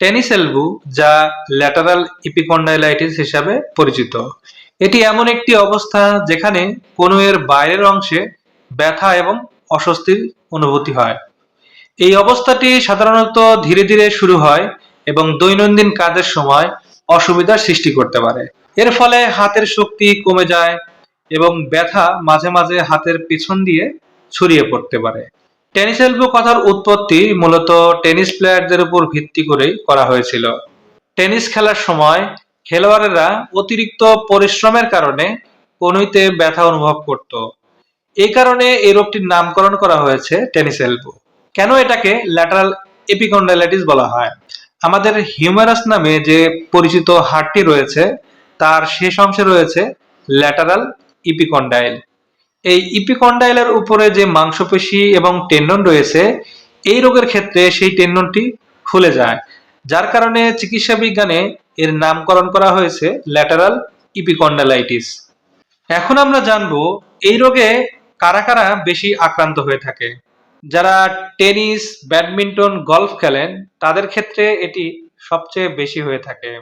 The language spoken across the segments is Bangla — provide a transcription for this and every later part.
টেনিস এলবু, যা ল্যাটারাল ইপিকন্ডাইলাইটিস হিসাবে পরিচিত। এটি এমন একটি অবস্থা যেখানে কনুয়ের বাইরের অংশে ব্যথা এবং অস্বস্তির অনুভূতি হয়। এই অবস্থাটি সাধারণত ধীরে ধীরে শুরু হয় এবং দৈনন্দিন কাজের সময় অসুবিধার সৃষ্টি করতে পারে। এর ফলে হাতের শক্তি কমে যায় এবং ব্যথা মাঝে মাঝে হাতের পিছন দিয়ে ছড়িয়ে পড়তে পারে। টেনিস এলবো কথার উৎপত্তি মূলত টেনিস প্লেয়ারদের উপর ভিত্তি করেই করা হয়েছিল। টেনিস খেলার সময় খেলোয়াড়েরা অতিরিক্ত পরিশ্রমের কারণে কনুইতে ব্যথা অনুভব করত। এই কারণে এই রোগটির নামকরণ করা হয়েছে টেনিস এলবো। কেন এটাকে ল্যাটারাল এপিকন্ডাইলাইটিস বলা হয়? আমাদের হিউমারাস নামে যে পরিচিত হাড়টি রয়েছে, তার শেষ অংশে রয়েছে ল্যাটারাল ইপিকন্ডাইল এই ইপিকন্ডাইলের উপরে যে মাংসপেশি এবং টেন্ডন রয়েছে, এই রোগের ক্ষেত্রে সেই টেন্ডনটি খুলে যায়। যার কারণে চিকিৎসা বিজ্ঞানে এর নামকরণ করা হয়েছে ল্যাটারাল ইপিকন্ডালাইটিস। এখন আমরা জানব, এই রোগে কারা কারা বেশি আক্রান্ত হয়ে থাকে? যারা টেনিস, ব্যাডমিন্টন, গলফ খেলেন, তাদের ক্ষেত্রে এটি সবচেয়ে বেশি হয়ে থাকে।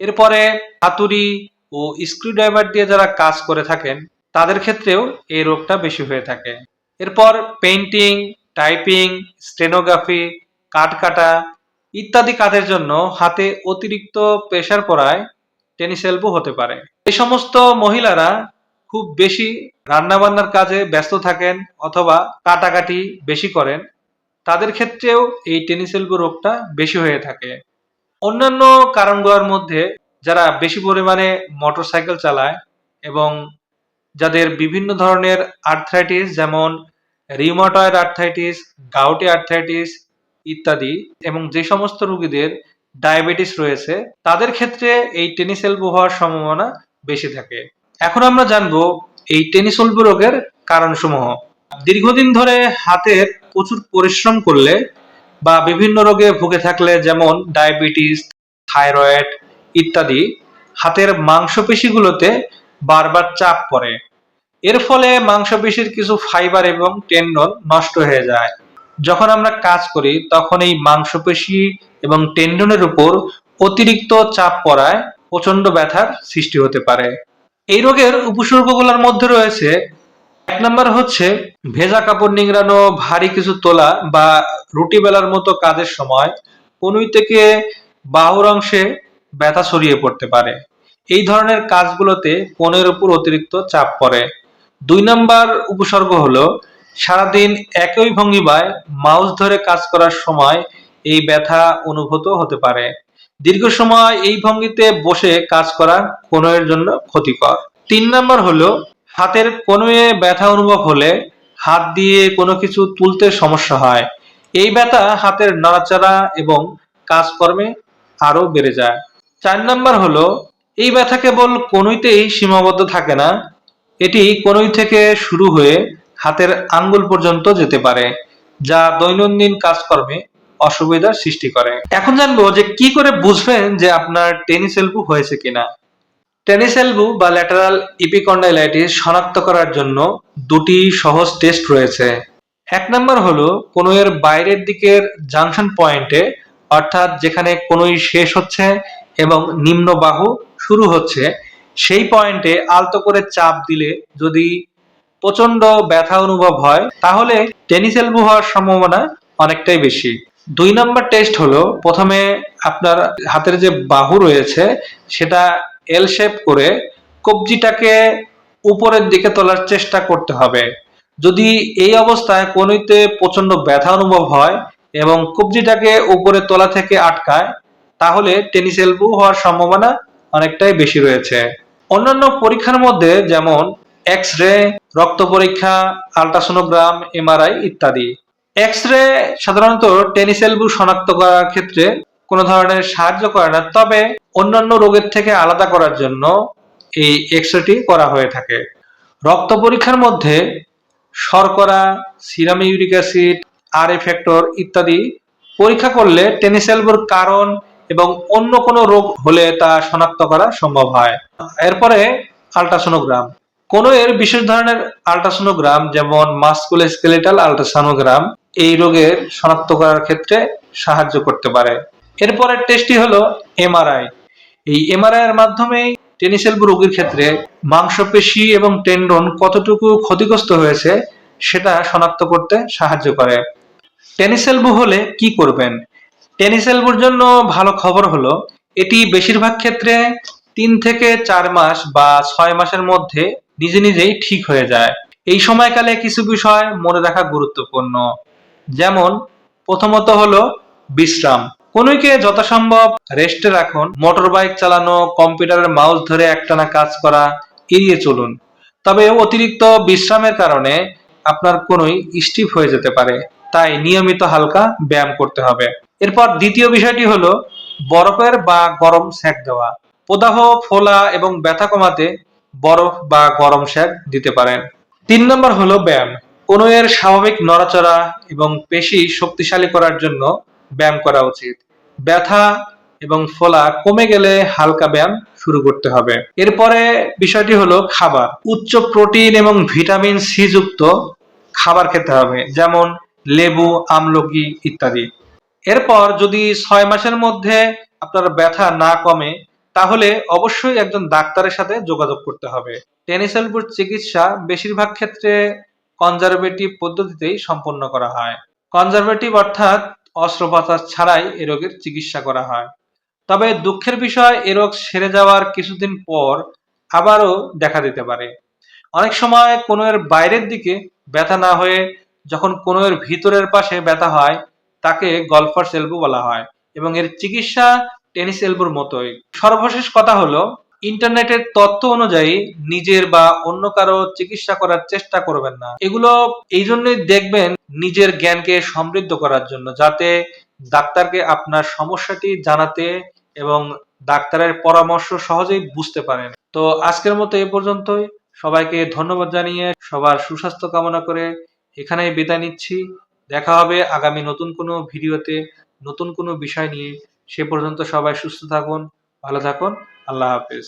এরপরে হাতুড়ি ও স্ক্রুড্রাইভার দিয়ে যারা কাজ করে থাকেন তাদের ক্ষেত্রেও এই রোগটা বেশি হয়ে থাকে। এরপর পেইন্টিং টাইপিং স্টেনোগ্রাফি কাঠ কাটা ইত্যাদি কাজের জন্য হাতে অতিরিক্ত প্রেসার পড়ায় টেনিস এলবো হতে পারে। এই সমস্ত মহিলারা খুব বেশি রান্নাবান্নার কাজে ব্যস্ত থাকেন অথবা কাটাকাটি বেশি করেন, তাদের ক্ষেত্রেও এই টেনিস এলবো রোগটা বেশি হয়ে থাকে। অন্যান্য কারণগুলোর মধ্যে যারা বেশি পরিমাণে মোটরসাইকেল চালায় এবং যাদের বিভিন্ন ধরনের আর্থ্রাইটিস যেমন রিউমাটয়েড আর্থ্রাইটিস গাউটি আর্থ্রাইটিস ইত্যাদি এবং যে সমস্ত রোগীদের ডায়াবেটিস রয়েছে, তাদের ক্ষেত্রে এই টেনিস এলবো হওয়ার সম্ভাবনা বেশি থাকে। এখন আমরা জানব এই টেনিস এলবো রোগের কারণসমূহ। দীর্ঘদিন ধরে হাতের প্রচুর পরিশ্রম করলে বা বিভিন্ন রোগে ভুগে থাকলে যেমন ডায়াবেটিস থাইরয়েড ইত্যাদি, হাতের মাংসপেশিগুলোতে বারবার চাপ পড়ে। এর ফলে মাংসপেশির কিছু ফাইবার এবং টেন্ডন নষ্ট হয়ে যায়। যখন আমরা কাজ করি, তখন এই মাংসপেশি এবং টেন্ডনের উপর অতিরিক্ত চাপ পড়ায় প্রচণ্ড ব্যথার সৃষ্টি হতে পারে। এই রোগের উপসর্গগুলোর মধ্যে রয়েছে, এক নম্বর হচ্ছে ভেজা কাপড় নিংড়ানো, ভারী কিছু তোলা বা রুটি বেলার মতো কাজের সময় কনুই থেকে বাহুর অংশে ব্যথা ছড়িয়ে পড়তে পারে। এই ধরনের কাজগুলোতে কনের উপর অতিরিক্ত চাপ পড়ে। দুই নাম্বার উপসর্গ হলো, সারাদিন একই ভঙ্গিমায় মাউস ধরে কাজ করার সময় এই ব্যথা অনুভূত হতে পারে। দীর্ঘ সময় এই ভঙ্গিতে বসে কাজ করা কনুয়ের জন্য ক্ষতিকর। তিন নাম্বার হলো, হাতের কনুয়ে ব্যথা অনুভব হলে হাত দিয়ে কোনো কিছু তুলতে সমস্যা হয়। এই ব্যথা হাতের নাড়াচাড়া এবং কাজকর্মে আরও বেড়ে যায়। চার নাম্বার হলো, এই ব্যথা কেবল কনুইতেই সীমাবদ্ধ থাকে না এটি কনুই থেকে শুরু হয়ে হাতের আঙ্গুল পর্যন্ত যেতে পারে, যা দৈনন্দিন কাজকর্মে অসুবিধার সৃষ্টি করে। এখন জানব যে কি করে বুঝবেন যে আপনার টেনিস এলবু হয়েছে কিনা। টেনিস এলবু বা ল্যাটারাল ইপিকন্ডাইলাইটিস শনাক্ত করার জন্য দুটি সহজ টেস্ট রয়েছে। এক নম্বর হলো কনুইয়ের বাইরের দিকের জাংশন পয়েন্টে, অর্থাৎ যেখানে কনুই শেষ হচ্ছে এবং নিম্ন বাহু শুরু হচ্ছে সেই পয়েন্টে আলতো করে চাপ দিলে যদি প্রচণ্ড ব্যথা অনুভব হয়, তাহলে টেনিস এলবো হওয়ার সম্ভাবনা অনেকটাই বেশি। দুই নম্বর টেস্ট হলো, প্রথমে আপনার হাতের যে বাহু রয়েছে, সেটা এল শেপ করে কবজিটাকে উপরের দিকে তোলার চেষ্টা করতে হবে। যদি এই অবস্থায় কনুইতে প্রচণ্ড ব্যথা অনুভব হয় এবং কবজিটাকে উপরে তোলা থেকে আটকায়, তাহলে টেনিস এলবো হওয়ার সম্ভাবনা অনেকটাই বেশি রয়েছে। অন্যান্য পরীক্ষার মধ্যে যেমন এক্স রে রক্ত পরীক্ষা আলট্রাসোনোগ্রাম এমআরআই ইত্যাদি। এক্স রে সাধারণত টেনিস এলবু শনাক্ত করার ক্ষেত্রে কোনো ধরনের সাহায্য করে না, তবে অন্যান্য রোগের থেকে আলাদা করার জন্য এই এক্স রেটি করা হয়ে থাকে। রক্ত পরীক্ষার মধ্যে শর্করা serum uric acid R factor ইত্যাদি পরীক্ষা করলে টেনিসেলবুর কারণ এবং অন্য কোনো রোগ হলে তা শনাক্ত করা সম্ভব হয়। এরপরে আলট্রাসোনোগ্রাম। কোন এর বিশেষ ধরনের আলট্রাসোনোগ্রাম যেমন মাস্কুলো স্কেলেটাল আলট্রাসোনোগ্রাম, এই রোগের শনাক্ত করার ক্ষেত্রে সাহায্য করতে পারে। এরপরের টেস্টটি হলো এমআরআই। এই এমআরআই এর মাধ্যমে টেনিস এলবো রোগীর ক্ষেত্রে মাংসপেশি এবং টেন্ডন কতটুকু ক্ষতিগ্রস্ত হয়েছে সেটা শনাক্ত করতে সাহায্য করে। টেনিস এলবো হলে কি করবেন? টেনিস এলবোর জন্য ভালো খবর হলো, এটি বেশিরভাগ ক্ষেত্রে তিন থেকে চার মাস বা ছয় মাসের মধ্যে নিজে নিজেই ঠিক হয়ে যায়। এই সময়কালে কিছু বিষয় মনে রাখা গুরুত্বপূর্ণ। যেমন, প্রথমত হলো বিশ্রাম। কোনোকে যথাসম্ভব রেস্টে রাখুন মোটর বাইক চালানো কম্পিউটারের মাউস ধরে একটানা কাজ করা, এড়িয়ে চলুন। তবে অতিরিক্ত বিশ্রামের কারণে আপনার কোনোই স্টিফ হয়ে যেতে পারে। তাই নিয়মিত হালকা ব্যায়াম করতে হবে। এরপর দ্বিতীয় বিষয়টি হলো, বরফের বা গরম সেক দেওয়া। প্রদাহ, ফোলা এবং ব্যথা কমাতে বরফ বা গরম সেক দিতে পারেন। তিন নম্বর হলো ব্যায়াম। কোনো এর স্বাভাবিক নড়াচড়া এবং পেশি শক্তিশালী করার জন্য ব্যায়াম করা উচিত। ব্যথা এবং ফোলা কমে গেলে হালকা ব্যায়াম শুরু করতে হবে। এরপরে বিষয়টি হলো খাবার। উচ্চ প্রোটিন এবং ভিটামিন সি যুক্ত খাবার খেতে হবে, যেমন লেবু, আমলকি ইত্যাদি। এরপর যদি ছয় মাসের মধ্যে আপনার ব্যথা না কমে, তাহলে অবশ্যই একজন ডাক্তারের সাথে যোগাযোগ করতে হবে। টেনিস এলবোর চিকিৎসা বেশিরভাগ ক্ষেত্রে কনজারভেটিভ পদ্ধতিতেই সম্পন্ন করা হয়। কনজারভেটিভ অর্থাৎ অস্ত্রোপচার ছাড়াই এ রোগের চিকিৎসা করা হয়। তবে দুঃখের বিষয়, এ রোগ সেরে যাওয়ার কিছুদিন পর আবারও দেখা দিতে পারে। অনেক সময় কোনো এর বাইরের দিকে ব্যথা না হয়ে যখন কোনো এর ভিতরের পাশে ব্যথা হয় তাকে গলফার্স এলবো বলা হয় এবং এর চিকিৎসা টেনিস এলবোর মতোই। সর্বশেষ কথা হলো, ইন্টারনেটের তথ্য অনুযায়ী নিজের বা অন্য কারও চিকিৎসা করার চেষ্টা করবেন না। এগুলো এই জন্যই দেখবেন নিজের জ্ঞানকে সমৃদ্ধ করার জন্য, যাতে ডাক্তারকে আপনার সমস্যাটি জানাতে এবং ডাক্তারের পরামর্শ সহজেই বুঝতে পারেন। তো আজকের মতো এ পর্যন্তই। সবাইকে ধন্যবাদ জানিয়ে সবার সুস্বাস্থ্য কামনা করে এখানেই বিদায় নিচ্ছি। দেখা হবে আগামী নতুন কোনো ভিডিওতে, নতুন কোনো বিষয় নিয়ে। সে পর্যন্ত সবাই সুস্থ থাকুন, ভালো থাকুন, আল্লাহ হাফেজ।